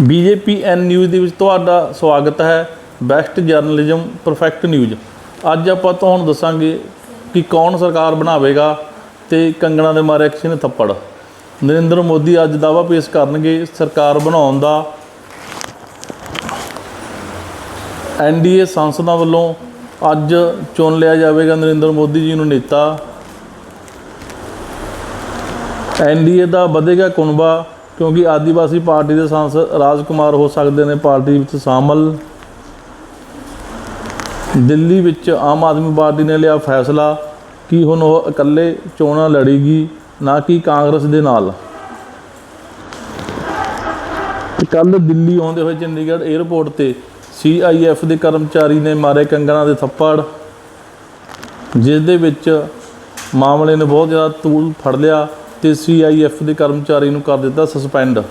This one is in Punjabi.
ਬੀਜੇਪੀ ਐਨ ਨਿਊਜ਼ ਦੇ ਵਿੱਚ ਤੁਹਾਡਾ ਸਵਾਗਤ ਹੈ। ਬੈਸਟ ਜਰਨਲਿਜ਼ਮ ਪਰਫੈਕਟ ਨਿਊਜ਼ ਅੱਜ ਆਪਾਂ ਤੁਹਾਨੂੰ ਦੱਸਾਂਗੇ ਕਿ ਕੌਣ ਸਰਕਾਰ ਬਣਾਵੇਗਾ ਤੇ ਕੰਗਣਾ ਦੇ ਮਾਰੇ ਕਿਸੇ ਨੇ ਥੱਪੜ। ਨਰਿੰਦਰ ਮੋਦੀ ਅੱਜ ਦਾਅਵਾ ਪੇਸ਼ ਕਰਨਗੇ ਸਰਕਾਰ ਬਣਾਉਣ ਦਾ। ਐਨਡੀਏ ਸੰਸਦਾਂ ਵੱਲੋਂ ਅੱਜ ਚੁਣ ਲਿਆ ਜਾਵੇਗਾ ਨਰਿੰਦਰ ਮੋਦੀ ਜੀ ਨੂੰ ਨੇਤਾ। ਐਨਡੀਏ ਦਾ ਵਧੇਗਾ ਕੁਨਬਾ। ਕਿਉਂਕਿ ਆਦੀਵਾਸੀ ਪਾਰਟੀ ਦੇ ਸਾਂਸਦ ਰਾਜਕੁਮਾਰ ਹੋ ਸਕਦੇ ਨੇ ਪਾਰਟੀ ਵਿੱਚ ਸ਼ਾਮਲ। ਦਿੱਲੀ ਵਿੱਚ ਆਮ ਆਦਮੀ ਪਾਰਟੀ ਨੇ ਲਿਆ ਫੈਸਲਾ ਕਿ ਹੁਣ ਉਹ ਇਕੱਲੇ ਚੋਣਾਂ ਲੜੇਗੀ, ਨਾ ਕਿ ਕਾਂਗਰਸ ਦੇ ਨਾਲ। ਕੱਲ ਦਿੱਲੀ ਆਉਂਦੇ ਹੋਏ ਚੰਡੀਗੜ੍ਹ 에ਅਰਪੋਰਟ ਤੇ ਸੀਆਈਐਫ ਦੇ ਕਰਮਚਾਰੀ ਨੇ ਮਾਰੇ ਕੰਗਣਾ ਦੇ ਥੱਪੜ, ਜਿਸ ਦੇ ਵਿੱਚ ਮਾਮਲੇ ਨੇ ਬਹੁਤ ਜ਼ਿਆਦਾ ਤੂਲ ਫੜ ਲਿਆ। ਤੇ ਸੀਆਈਐਫ ਦੇ ਕਰਮਚਾਰੀ ਨੂੰ ਕਰ ਦਿੱਤਾ ਸਸਪੈਂਡ